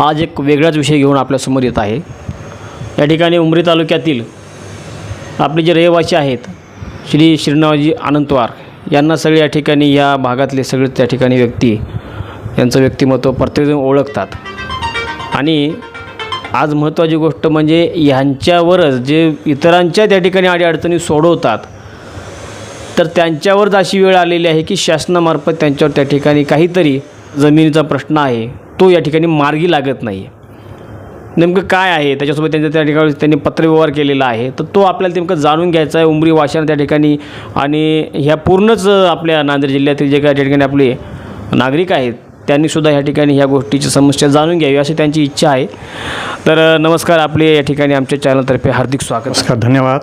आज एक वेगळाच विषय घेऊन आपल्यासमोर येत आहे. या ठिकाणी उमरी तालुक्यातील आपले जे रहिवासी आहेत श्री श्रीनावजी आनंतवार यांना सगळे या ठिकाणी या भागातले सगळे त्या ठिकाणी व्यक्ती यांचं व्यक्तिमत्व प्रत्येकजण ओळखतात. आणि आज महत्त्वाची गोष्ट म्हणजे ह्यांच्यावरच जे इतरांच्या त्या ठिकाणी अडीअडचणी सोडवतात तर त्यांच्यावरच अशी वेळ आलेली आहे की शासनामार्फत त्यांच्यावर त्या ठिकाणी काहीतरी जमिनीचा प्रश्न आहे तो या ठिकाणी मार्गी लागत नाही नेमकं काय आहे? त्याच्यासोबत त्यांच्या त्या ठिकाणी त्यांनी पत्रव्यवहार केलेला आहे. तर तो आपल्याला नेमकं जाणून घ्यायचा आहे. उमरी वाशान त्या ठिकाणी आणि ह्या पूर्णच आपल्या नांदेड जिल्ह्यातील जे काही त्या ठिकाणी आपले नागरिक आहेत त्यांनीसुद्धा ह्या ठिकाणी ह्या गोष्टीची समस्या जाणून घ्यावी अशी त्यांची इच्छा आहे. तर नमस्कार आपले या ठिकाणी आमच्या चॅनलतर्फे हार्दिक स्वागत. नमस्कार धन्यवाद.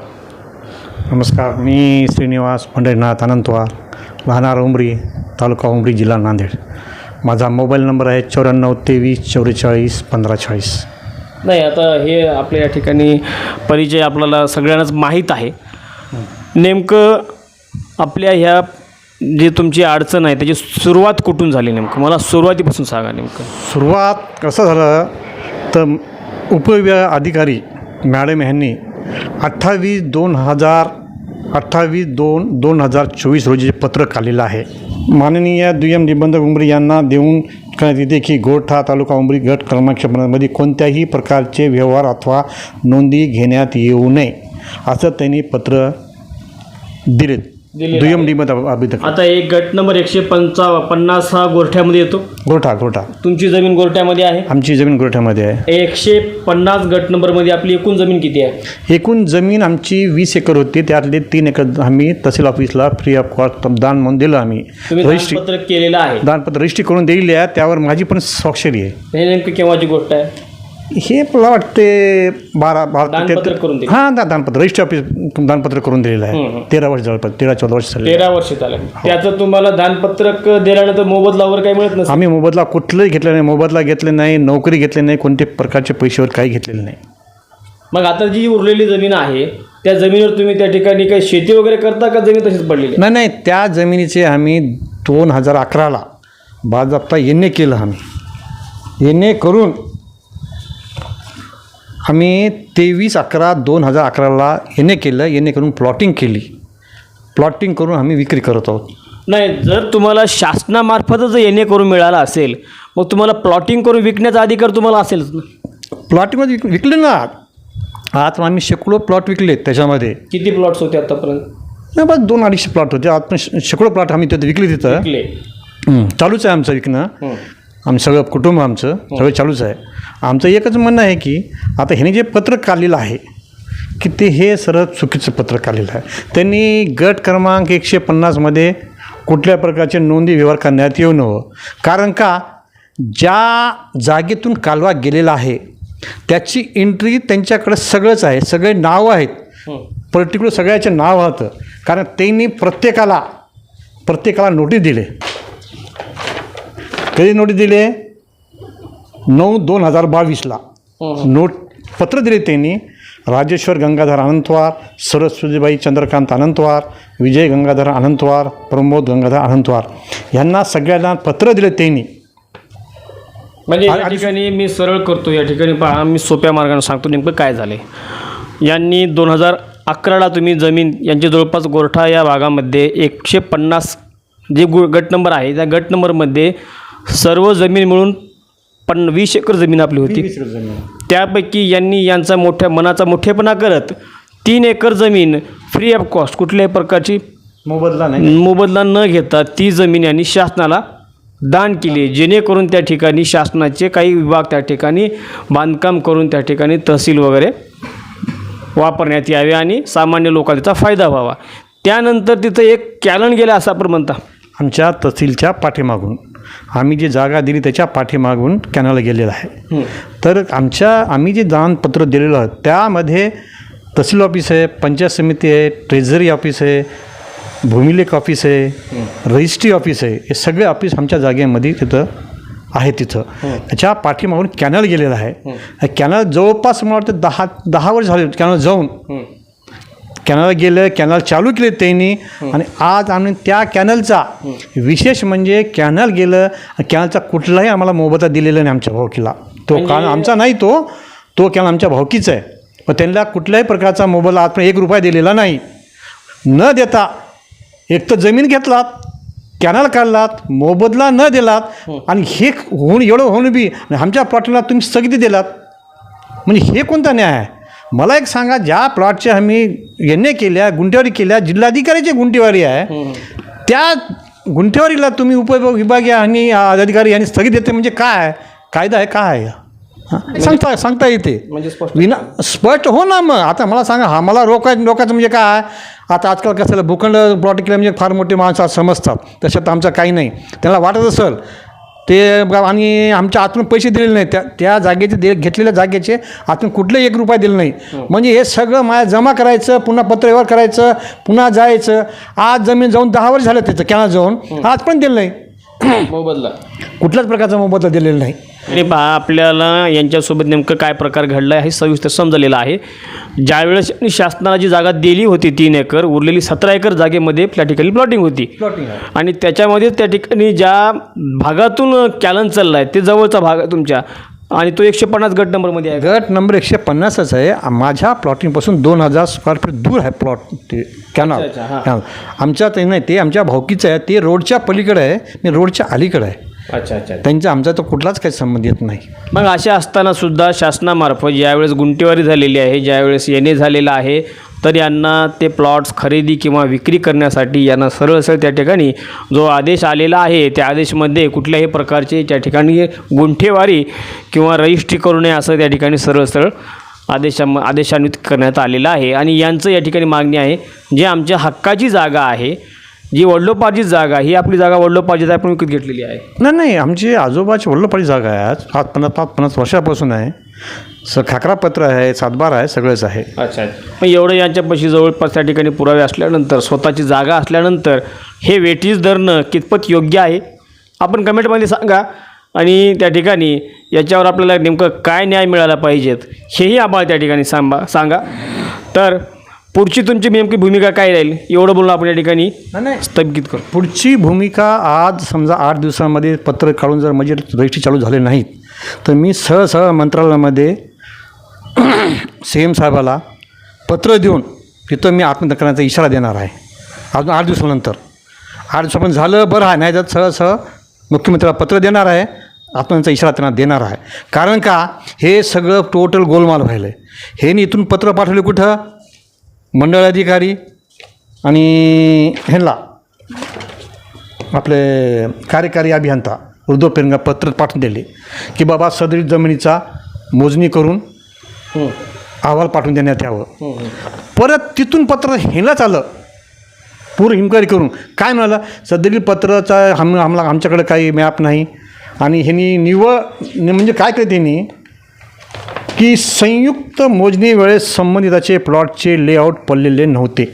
नमस्कार मी श्रीनिवास पंढरीनाथ अनंतवार राहणार उमरी तालुका उमरी जिल्हा नांदेड. माझा मोबाईल नंबर आहे चौऱ्याण्णव तेवीस चौवेचाळीस पंधरा चाळीस नाही आता हे आपल्या या ठिकाणी परिचय आपल्याला सगळ्यांनाच माहीत आहे. नेमकं आपल्या ह्या जी तुमची अडचण आहे त्याची सुरुवात कुठून झाली नेमकं? मला सुरुवातीपासून सांगा नेमकं. सुरुवात कसं झालं तर उपविभाग अधिकारी मॅडम यांनी अठ्ठावीस दोन हजार अठ्ठावीस दोन दोन हजार चोवीस रोजी पत्रक आलेलं आहे माननीय दुय्यम निबंधक उमरी यांना देऊन करण्यात येते की गोरठा तालुका उमरी गट क्रमांक कोणत्याही प्रकारचे व्यवहार अथवा नोंदी घेण्यात येऊ नये असं त्यांनी पत्र दिलेत. दिलेलं दुय्यम निबंधक अभिधक आता एक गट नंबर एकशे पंचा पन्नास हा गोरठ्यामध्ये येतो. गोरठा गोरठा. तुमची जमीन गोरठ्यामध्ये आहे? आमची जमीन गोरठ्यामध्ये आहे. एकशे पन्नास गट नंबरमध्ये आपली एकूण जमीन किती आहे? एकूण जमीन आमची वीस एकर होती. त्यातले तीन एकर आम्ही तहसील ऑफिसला फ्री ऑफ कॉस्ट दान म्हणून दिलं आम्ही. तुम्ही रजिस्ट्री पत्रक केलेलं आहे. दानपत्र रजिस्ट्री करून दिलेली आहे. त्यावर माझी पण स्वाक्षरी आहे. हे नेमकं केव्हाची गोष्ट आहे? हे मला वाटते बारा बारा दानपत्र करून दिलं. हां दा दानपत्र. रजिस्ट्री ऑफिस दानपत्र करून दिलेलं आहे. तेरा वर्ष जवळपास तेरा चौदा वर्ष झाले तेरा वर्ष झालं. त्याचं तुम्हाला दानपत्रक दिल्यानंतर मोबदलावर काही मिळत नसेल? आम्ही मोबदला कुठलंही घेतलं नाही मोबदला घेतले नाही नोकरी घेतली नाही कोणत्याही प्रकारचे पैशावर काही घेतलेले नाही. मग आता जी उरलेली जमीन आहे त्या जमिनीवर तुम्ही त्या ठिकाणी काही शेती वगैरे करता का जमीन तशीच पडलेली आहे? नाही नाही त्या जमिनीचे आम्ही दोन हजार अकराला बाजाप्ता एन ए केलं आम्ही. एन ए करून आम्ही तेवीस अकरा दोन हजार अकराला ए केलं ए करून प्लॉटिंग केली. प्लॉटिंग करून आम्ही विक्री करत आहोत. नाही जर तुम्हाला शासनामार्फतच ए करून मिळाला असेल मग तुम्हाला प्लॉटिंग करून विकण्याचा अधिकार तुम्हाला असेलच ना. प्लॉटिंगमध्ये विक विकले ना. आज आम्ही शेकडो प्लॉट विकले त्याच्यामध्ये. किती प्लॉट्स होते आतापर्यंत? नाही बस दोन अडीचशे प्लॉट होते. आज पण शेकडो प्लॉट आम्ही तिथे विकले तिथं. विकले. चालूच आहे आमचं विकणं. आम्ही सगळं कुटुंब आमचं सगळं चालूच आहे. आमचं एकच म्हणणं आहे की आता ह्याने जे पत्रक काढलेलं आहे की ते हे सरळ चुकीचं पत्रक काढलेलं आहे. त्यांनी गट क्रमांक एकशे पन्नासमध्ये कुठल्या प्रकारचे नोंदी व्यवहार करण्यात येऊ नवं कारण का ज्या जागेतून कालवा गेलेला आहे त्याची एंट्री त्यांच्याकडे सगळंच आहे सगळे नावं आहेत. हं. पर्टिक्युलर सगळ्याचे नाव होतं कारण त्यांनी प्रत्येकाला प्रत्येकाला नोटीस दिले. कधी नोटीस दिले? नऊ दोन हजार बावीसला. हं. नोट पत्र दिले त्यांनी. राजेश्वर गंगाधर अनंतवार सरस्वतीबाई चंद्रकांत अनंतवार विजय गंगाधर अनंतवार प्रमोद गंगाधर अनंतवार. यांना सगळ्यांना पत्र दिले त्यांनी. म्हणजे या ठिकाणी मी सरळ करतो या ठिकाणी पहा मी सोप्या मार्गाने सांगतो नेमकं काय झाले. यांनी दोन हजार अकराला तुम्ही जमीन यांची जवळपास गोरठा या भागामध्ये एकशे पन्नास जे गु गट नंबर आहे त्या गट नंबरमध्ये सर्व जमीन मिळून पन्न वीस एकर जमीन आपली होती. त्यापैकी यांनी यांचा मोठ्या मनाचा मोठेपणा करत तीन एकर जमीन फ्री ऑफ कॉस्ट कुठल्याही प्रकारची मोबदला नाही मोबदला न घेता ती जमीन यांनी शासनाला दान केली. जेणेकरून त्या ठिकाणी शासनाचे काही विभाग त्या ठिकाणी बांधकाम करून त्या ठिकाणी तहसील वगैरे वापरण्यात यावे आणि सामान्य लोकांना त्याचा फायदा व्हावा. त्यानंतर तिथं एक कॅलन गेलं असं आपण म्हणता. आमच्या तहसीलच्या पाठीमागून. आम्ही जी जागा दिली त्याच्या पाठीमागून कॅनल गेलेलं आहे. तर आमच्या आम्ही जे दानपत्र दिलेलं आहे त्यामध्ये तहसील ऑफिस आहे पंचायत समिती आहे ट्रेझरी ऑफिस आहे भूमिलेख ऑफिस आहे रजिस्ट्री ऑफिस आहे हे सगळे ऑफिस आमच्या जागेमध्ये तिथं आहे तिथं. त्याच्या पाठीमागून कॅनल गेलेलं आहे. कॅनल जवळपास मला वाटतं दहा दहा वर्ष झाले कॅनल जाऊन. कॅनल गेलं कॅनल चालू केले त्यांनी. आणि आज आम्ही त्या कॅनलचा विशेष म्हणजे कॅनल गेलं कॅनलचा कुठलाही आम्हाला मोबदला दिलेला नाही आमच्या भावकीला. तो कान आमचा नाही तो तो कॅन आमच्या भावकीचा आहे. पण त्यांना कुठल्याही प्रकारचा मोबदला आपण एक रुपया दिलेला नाही. न देता एक तर जमीन घेतलात कॅनल काढलात मोबदला न दिलात आणि हे होऊन एवढं होऊन बी आमच्या प्लॉटला तुम्ही स्थगिती दिलात. म्हणजे हे कोणता न्याय आहे? मला एक सांगा ज्या प्लॉटच्या आम्ही ए केल्या गुंठेवारी केल्या जिल्हाधिकाऱ्याची गुंठेवारी आहे त्या गुंठेवारीला तुम्ही उपविभाग विभागीय आणि अधिकारी यांनी स्थगित देते म्हणजे काय कायदा आहे काय आहे? हां? सांगता सांगता येते. म्हणजे विना स्पष्ट हो ना मग. आता मला सांगा हा मला रोकायचं रोकायचं म्हणजे काय आता आजकाल कसं भूखंड प्लॉट केलं म्हणजे फार मोठे माणसं समजतात. तशात आमचं काही नाही. त्यांना वाटत असेल ते आणि आमच्या आतून पैसे दिलेले नाही त्या त्या जागेचे दे घेतलेल्या जागेचे आतून कुठलेही एक रुपया दिलं नाही म्हणजे हे सगळं माझ्या जमा करायचं पुन्हा पत्रव्यवहार करायचं पुन्हा जायचं. आज जमीन जाऊन दहा वर्ष झालं त्याचं कॅना जाऊन. आज पण दिलं नाही. मोबदला. कुठल्याच प्रकारचा मोबदला दिलेला नाही. आणि पहा आपल्याला यांच्यासोबत नेमकं काय प्रकार घडला आहे हे सविस्तर समजलेलं आहे. ज्यावेळेस शासनाला जी जागा दिली होती तीन एकर उरलेली सतरा एकर जागेमध्ये त्या ठिकाणी प्लॉटिंग होती. आणि त्याच्यामध्ये त्या ठिकाणी ज्या भागातून कॅलन चालला आहे ते जवळचा भाग आहे तुमच्या. आणि तो एकशे पन्नास गट नंबरमध्ये आहे. गट नंबर एकशे पन्नासच आहे. माझ्या प्लॉटिंगपासून दोन हजार स्क्वेअर फीट दूर आहे प्लॉट ते कॅनल अच्छा, हां. कॅनल आमच्या ते नाही ते आमच्या भावकीचं आहे. ते रोडच्या पलीकडे आहे मी रोडच्या अलीकडे आहे. अच्छा अच्छा त्यांचा आमचा तर कुठलाच काही संबंध येत नाही. मग अशा असताना सुद्धा शासनामार्फत ज्यावेळेस गुंटेवारी झालेली आहे ज्यावेळेस येणे झालेलं आहे तर यांना ते प्लॉट्स खरेदी किंवा विक्री करण्यासाठी यांना सरळ सरळ त्या ठिकाणी जो आदेश आलेला आहे त्या आदेशमध्ये कुठल्याही प्रकारचे त्या ठिकाणी गुंठेवारी किंवा रजिस्ट्री करू नये असं त्या ठिकाणी सरळ सरळ आदेशा आदेशान्वित करण्यात आलेलं आहे. आणि यांचं या ठिकाणी मागणी आहे जे आमच्या हक्काची जागा आहे जी वडलोपार्जित जागा ही आपली जागा आहे आपण विकत घेतलेली आहे. नाही नाही आमची आजोबाची वडलोपाडी जागा आहे आज. पाच पन्नास पाच पन्नास वर्षापासून आहे. स खाकरापत्र आहे सातबार आहे सगळंच आहे. अच्छा. मग एवढं यांच्यापाशी जवळपास त्या ठिकाणी पुरावे असल्यानंतर स्वतःची जागा असल्यानंतर हे वेटीज धरणं कितपत योग्य आहे? आपण कमेंटमध्ये सांगा. आणि त्या ठिकाणी याच्यावर आपल्याला नेमकं काय न्याय मिळाला पाहिजेत हेही आम्हाला त्या ठिकाणी सांगा सांगा. तर पुढची तुमची नेमकी भूमिका काय राहील? एवढं बोलणं आपण या ठिकाणी नाही स्थगित करू. पुढची भूमिका आज समजा आठ दिवसामध्ये पत्र काढून जर म्हणजे रजिस्ट्री चालू झाले नाहीत तर मी सहळ मंत्रालयामध्ये सी एम साहेबाला पत्र देऊन तिथं मी आत्महत्या करण्याचा इशारा देणार आहे. अजून आठ दिवसानंतर. आठ दिवसापर्यंत झालं बरं आहे नाही तर सहळ मुख्यमंत्र्याला पत्र देणार आहे आत्महत्याचा इशारा त्यांना देणार आहे. कारण का? हे सगळं टोटल गोलमाल व्हायलं आहे हे इथून पत्र पाठवले कुठं? मंडळ अधिकारी आणि ह्यांना आपले कार्यकारी अभियंता उर्दू पेरंगा पत्र पाठवून दिले की बाबा सदरील जमिनीचा मोजणी करून अहवाल पाठवून देण्यात यावं. परत तिथून पत्र ह्यालाच आलं. पूर्ण इन्क्वायरी करून. काय म्हणालं? सदरील पत्राचा आम आम्हाला आमच्याकडे काही मॅप नाही. आणि ह्यांनी निवळ नि- म्हणजे काय केलं त्यांनी की संयुक्त मोजणी वेळेस संबंधिताचे प्लॉटचे लेआउट पडलेले नव्हते.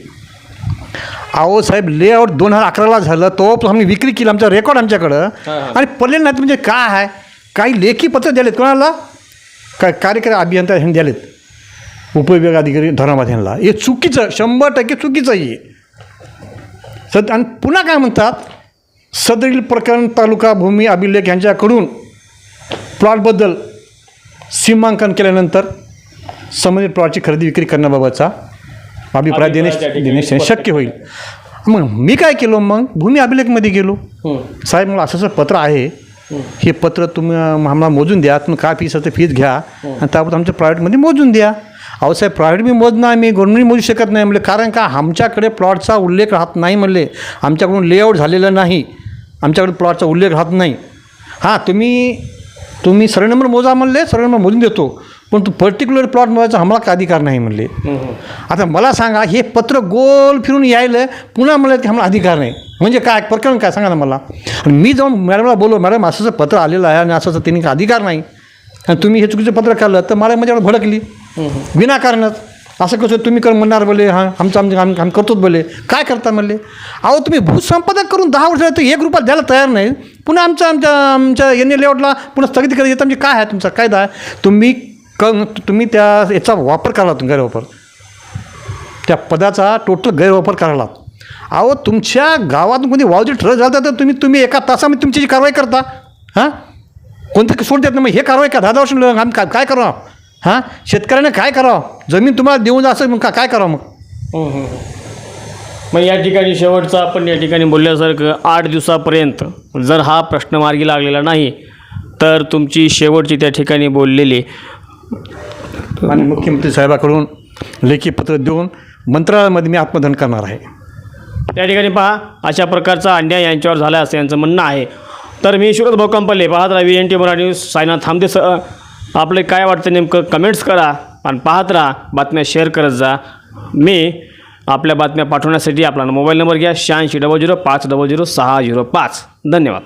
अहो साहेब लेआउट दोन हजार अकराला झालं तो आम्ही विक्री केली आमचा रेकॉर्ड आमच्याकडं. आणि पडले नाहीत म्हणजे काय आहे? काही लेखी पत्र दिलेत कोणाला? काय कार्यकारी अभियंता ह्यांनी दिलेत उपविभाग अधिकारी धर्माबाद ह्यांना. हे चुकीचं शंभर टक्के चुकीचं आहे. सद आणि पुन्हा काय म्हणतात? सदरील प्रकरण तालुका भूमी अभिलेख यांच्याकडून प्लॉटबद्दल सीमांकन केल्यानंतर संबंधित प्लॉटची खरेदी विक्री करण्याबाबतचा अभिप्राय देणे देणे शक्य होईल. मग मी काय केलो? मग भूमी अभिलेखमध्ये गेलो. साहेब मला असं असं पत्र आहे. हे पत्र तुम्ही आम्हाला मोजून द्या. तुम्ही काय फीस असते फीस घ्या. आणि त्याबद्दल आमच्या प्रायव्हेटमध्ये मोजून द्या. अहो साहेब प्रायव्हेट मी मोजणं आम्ही गव्हर्नमेंट मोजू शकत नाही म्हणले. कारण का? आमच्याकडे प्लॉटचा उल्लेख राहत नाही म्हणले. आमच्याकडून लेआउट झालेलं नाही. आमच्याकडे प्लॉटचा उल्लेख राहत नाही. हां तुम्ही तुम्ही सर्व नंबर मोजा म्हणले सर्व नंबर मोजून देतो. पण तू पर्टिक्युलर प्लॉट मोजायचा आम्हाला काय अधिकार नाही म्हणले. आता मला सांगा हे पत्र गोल फिरून यायलं पुन्हा म्हणलं की आम्हाला अधिकार नाही. म्हणजे काय प्रकरण काय सांगा ना मला. आणि मी जाऊन मॅडमला बोललो मॅडम असं असं पत्र आलेलं आहे आणि असं असं त्यांनी अधिकार नाही. आणि तुम्ही हे चुकीचं पत्र काढलं तर मला माझ्याकडे भडकली. विनाकारणच. असं कसं तुम्ही कर म्हणणार बोले हां आमचं आमचं आम्ही आम करतोच बोले. काय करता म्हणले? अहो तुम्ही भूसंपादक करून दहा वर्ष तर एक रुपया द्यायला तयार नाही. पुन्हा आमच्या आमच्या आमच्या एन ए लेआउटला पुन्हा स्थगिती करत येतं म्हणजे काय आहे तुमचा? कायदा आहे तुम्ही क तुम्ही त्या याचा वापर करा तुम्ही गैरवापर. त्या पदाचा टोटल गैरवापर करायला अहो तुमच्या गावातून कोणी वावजी ठरत झालं तर तुम्ही तुम्ही एका तासामध्ये तुमची जी कारवाई करता हां? कोणतं सोडतात ना मग हे कारवाई का? दहा दहा वर्ष आम्ही काय काय करावं हां? शेतकऱ्याने काय करावं? जमीन तुम्हाला देऊन असं मग का काय करावं मग? मग या ठिकाणी शेवटचं आपण या ठिकाणी बोलल्यासारखं आठ दिवसापर्यंत जर हा प्रश्न मार्गी लागलेला नाही तर तुमची शेवटची त्या ठिकाणी बोललेली आणि मुख्यमंत्री साहेबाकडून लेखी पत्र देऊन मंत्रालयामध्ये मी आत्मधन करणार आहे. त्या ठिकाणी पहा अशा प्रकारचा अन्याय यांच्यावर झाला असं यांचं म्हणणं आहे. तर मी शिवराज भाऊ कंपल्ले पाहत राहा V N T Marathi news Sainath थांबते स आपले काय वाटतं नेमकं? कमेंट्स करा आणि पाहत राहा. बातम्या शेअर करत जा. मी आपल्या बातम्या पाठवण्यासाठी आपला मोबाईल नंबर घ्या. शहाऐंशी डबल झिरो पाच डबल झिरो सहा झिरो पाच. धन्यवाद.